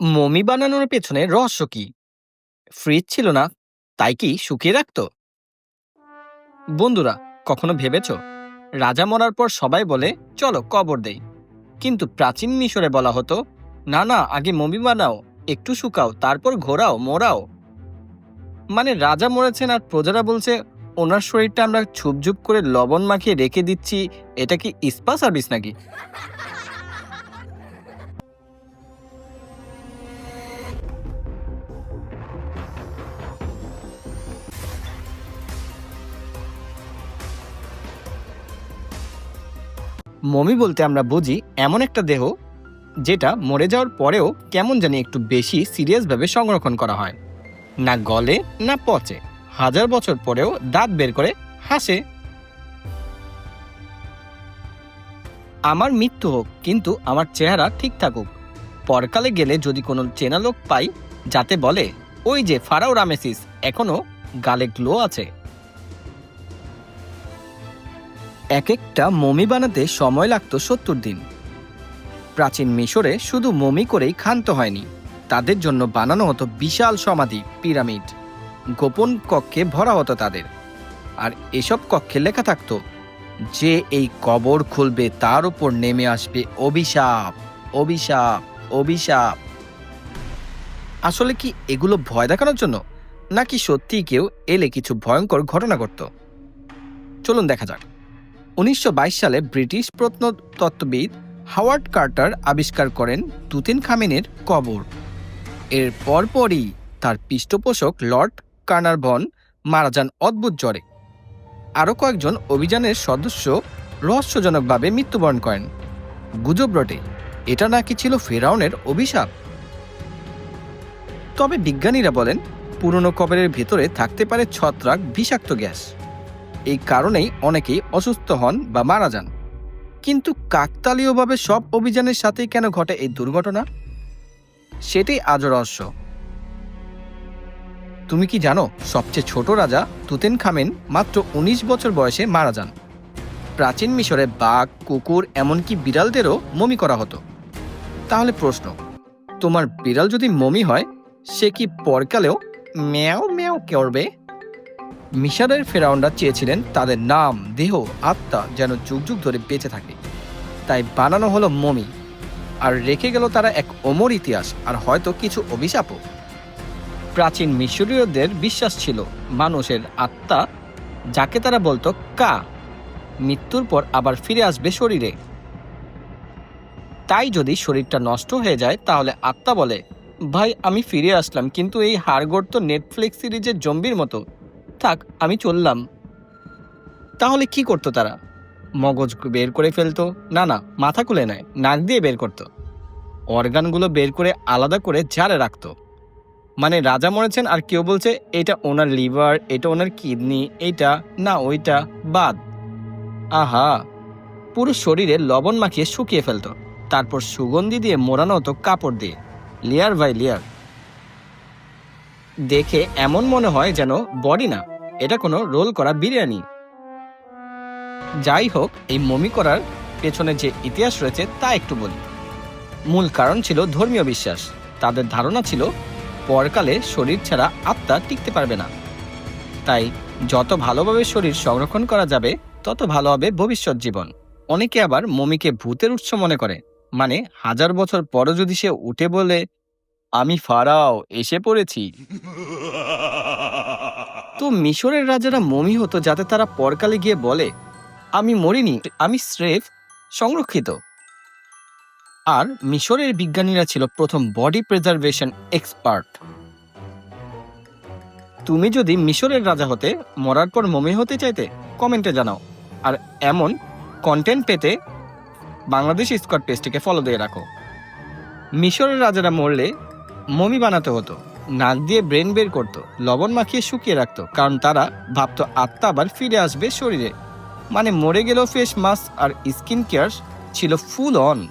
Mummy বানানোর পেছনে রহস্য কি? ফ্রিজ ছিল না, তাই কি শুকিয়ে রাখতো? বন্ধুরা, কখনো ভেবেছ? রাজা মরার পর সবাই বলে, চলো, কবর দেই। কিন্তু প্রাচীন মিশরে বলা হতো, না না, আগে মমি বানাও, একটু শুকাও, তারপর ঘোরাও মোড়াও মানে রাজা মরেছেন আর প্রজারা বলছে, ওনার শরীরটা আমরা ছুপঝুপ করে লবণ মাখিয়ে রেখে দিচ্ছি, এটা কি ইস্পা সার্ভিস নাকি? মমি বলতে আমরা বুঝি এমন একটা দেহ যেটা মরে যাওয়ার পরেও কেমন জানি একটু বেশি সিরিয়াসভাবে সংরক্ষণ করা হয়। না গলে, না পচে। হাজার বছর পরেও দাঁত বের করে হাসে। আমার মৃত্যু হোক, কিন্তু আমার চেহারা ঠিক থাকুক। পরকালে গেলে যদি কোনো চেনা লোক পাই, যাতে বলে, ওই যে ফারাও রামেসিস, এখনও গালে গ্লো আছে। এক একটা মমি বানাতে সময় লাগতো সত্তর দিন। প্রাচীন মিশরে শুধু মমি করেই ক্ষান্ত হয়নি। তাদের জন্য বানানো হতো বিশাল সমাধি, পিরামিড। গোপন কক্ষে ভরা হতো তাদের। আর এসব কক্ষে লেখা থাকতো, যে এই কবর খুলবে তার উপর নেমে আসবে অভিশাপ অভিশাপ অভিশাপ। আসলে কি এগুলো ভয় দেখানোর জন্য? নাকি সত্যিই কেউ এলে কিছু ভয়ঙ্কর ঘটনা ঘটত? চলুন দেখা যাক। উনিশশো বাইশ সালে ব্রিটিশ প্রত্নতত্ত্ববিদ হাওয়ার্ড কার্টার আবিষ্কার করেন তুতিন খামেনের কবর। এর পরপরই তার পৃষ্ঠপোষক লর্ড কার্নারভন মারা যান অদ্ভুত জ্বরে। আরও কয়েকজন অভিযানের সদস্য রহস্যজনকভাবে মৃত্যুবরণ করেন। গুজব রটে, এটা নাকি ছিল ফেরাউনের অভিশাপ? তবে বিজ্ঞানীরা বলেন, পুরনো কবরের ভেতরে থাকতে পারে ছত্রাক, বিষাক্ত গ্যাস। এই কারণেই অনেকেই অসুস্থ হন বা মারা যান। কিন্তু কাকতালীয়ভাবে সব অভিযানের সাথেই কেন ঘটে এই দুর্ঘটনা? সেটাই আজ রহস্য। তুমি কি জানো, সবচেয়ে ছোট রাজা তুতেন খামেন মাত্র ১৯ বছর বয়সে মারা যান। প্রাচীন মিশরে বাঘ, কুকুর, এমনকি বিড়ালদেরও মমি করা হতো। তাহলে প্রশ্ন, তোমার বিড়াল যদি মমি হয়, সে কি পরকালেও ম্যাও ম্যাও করবে? মিশরের ফেরাউনরা চেয়েছিলেন তাদের নাম, দেহ, আত্মা যেন যুগ যুগ ধরে বেঁচে থাকে। তাই বানানো হলো মমি। আর রেখে গেল তারা এক অমর ইতিহাস আর হয়তো কিছু অভিশাপও। প্রাচীন মিশরীয়দের বিশ্বাস ছিল, মানুষের আত্মা, যাকে তারা বলতো কা, মৃত্যুর পর আবার ফিরে আসবে শরীরে। তাই যদি শরীরটা নষ্ট হয়ে যায়, তাহলে আত্মা বলে, ভাই, আমি ফিরে আসলাম, কিন্তু এই হাড়গোড় তো নেটফ্লিক্স সিরিজের জম্বির মতো। থাক, আমি চললাম। তাহলে কি করতো তারা? মগজ বের করে ফেলতো। না না, মাথা খুলে নেয়, নাক দিয়ে বের করতো। অর্গানগুলো বের করে আলাদা করে ঝাড়ে রাখতো। মানে রাজা মরেছেন আর কেউ বলছে, এটা ওনার লিভার, এটা ওনার কিডনি এইটা না, ওইটা, বাদ। আহা! পুরো শরীরে লবণ মাখিয়ে শুকিয়ে ফেলতো। তারপর সুগন্ধি দিয়ে মোড়ানো হতো কাপড় দিয়ে। Layer by layer. দেখে এমন মনে হয় যেন বডি না। এটা কোনো রোল করা বিরিয়ানি। যাই হোক, এই মমি করার পেছনে যে ইতিহাস রয়েছে তা একটু বলি। মূল কারণ ছিল ধর্মীয় বিশ্বাস। তাদের ধারণা ছিল, পরকালে শরীর ছাড়া আত্মা টিকতে পারবে না। তাই যত ভালোভাবে শরীর সংরক্ষণ করা যাবে, তত ভালো হবে ভবিষ্যৎ জীবন। অনেকে আবার মমিকে ভূতের উৎস মনে করে। মানে হাজার বছর পরও যদি সে উঠে বলে, আমি ফারাও, এসে পড়েছি। তো মিশরের রাজারা মমি হতো যাতে তারা পরকালে গিয়ে বলে, আমি মরিনি, আমি স্রেফ সংরক্ষিত। আর মিশরের বিজ্ঞানীরা ছিল প্রথম বডি প্রিজার্ভেশন এক্সপার্ট। তুমি যদি মিশরের রাজা হতে, মরার পর মমি হতে চাইতে, কমেন্টে জানাও। আর এমন কন্টেন্ট পেতে বাংলাদেশ স্কট পেজটিকে ফলো দিয়ে রাখো। মিশরের রাজারা মরলে মমি বানাতে হতো। নাক দিয়ে ব্রেন বের করতো, লবণ মাখিয়ে শুকিয়ে রাখতো, কারণ তারা ভাবতো আত্মা আবার ফিরে আসবে শরীরে। মানে মরে গেলেও ফেস মাস্ক আর স্কিন কেয়ার ছিল ফুল অন